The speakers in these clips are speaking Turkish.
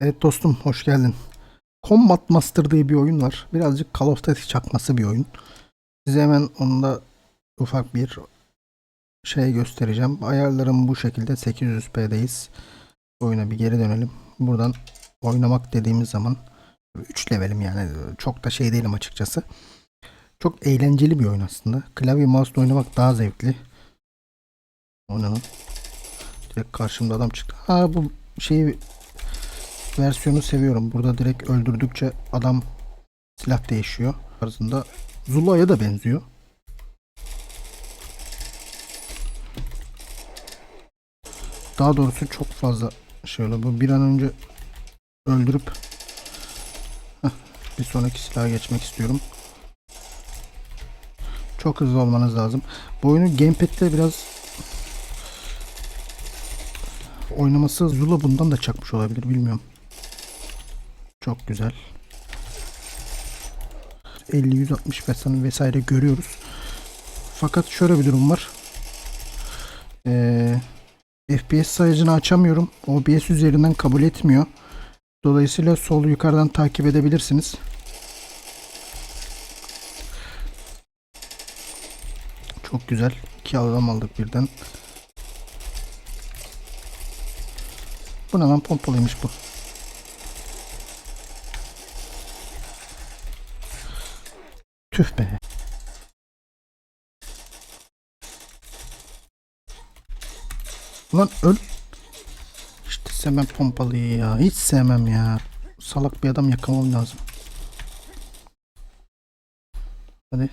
Evet dostum hoş geldin. Combat Master diye bir oyun var. Birazcık Call of Duty çakması bir oyun. Size hemen onda ufak bir şey göstereceğim. Ayarlarım bu şekilde 800p'deyiz. Oyuna bir geri dönelim. Buradan oynamak dediğimiz zaman 3 levelim yani çok da şey değilim açıkçası. Çok eğlenceli bir oyun aslında. Klavye mouse oynamak daha zevkli. Oynanın. Direkt karşımda adam çıktı. Ha bu şeyi versiyonu seviyorum. Burada direkt öldürdükçe adam silah değişiyor. Arasında Zula'ya da benziyor. Daha doğrusu çok fazla şöyle bu bir an önce öldürüp bir sonraki silaha geçmek istiyorum. Çok hızlı olmanız lazım. Bu oyunu gamepad'de biraz oynaması Zula bundan da çakmış olabilir bilmiyorum. Çok güzel. 50-160 vesaire vesaire görüyoruz. Fakat şöyle bir durum var. Ee, FPS sayacını açamıyorum. OBS üzerinden kabul etmiyor. Dolayısıyla sol yukarıdan takip edebilirsiniz. Çok güzel. İki adam aldık birden. Bu ne lan pompalıymış bu. Tüh be. Ulan öl. İşte sevmem pompalıyı ya. Hiç sevmem ya. Salak bir adam yakamam lazım. Hadi.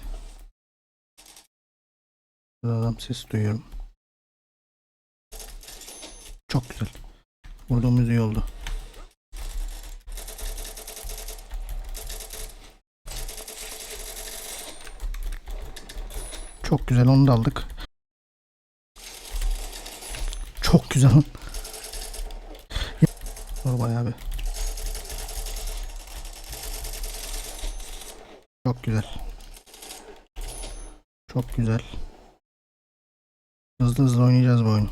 Adam ses duyuyorum. Çok güzel. Vurduğumuz iyi oldu. Çok güzel onu da aldık. Çok güzel. Dur bayağı bir. Çok güzel. Çok güzel. Hızlı hızlı oynayacağız bu oyunu.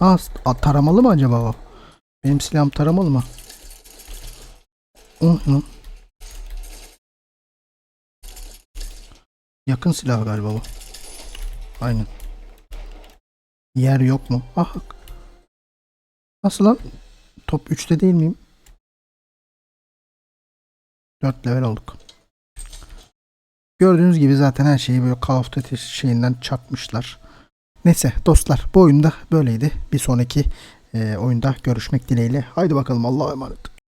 Aa, taramalı mı acaba o? Benim silahım taramalı mı? Oh, Yakın silah galiba bu. Aynen. Yer yok mu? Ah. Nasıl lan? Top 3'te değil miyim? 4 level olduk. Gördüğünüz gibi zaten her şeyi böyle Call of Duty şeyinden çakmışlar. Neyse dostlar bu oyunda böyleydi. Bir sonraki e, oyunda görüşmek dileğiyle. Haydi bakalım Allah'a emanet.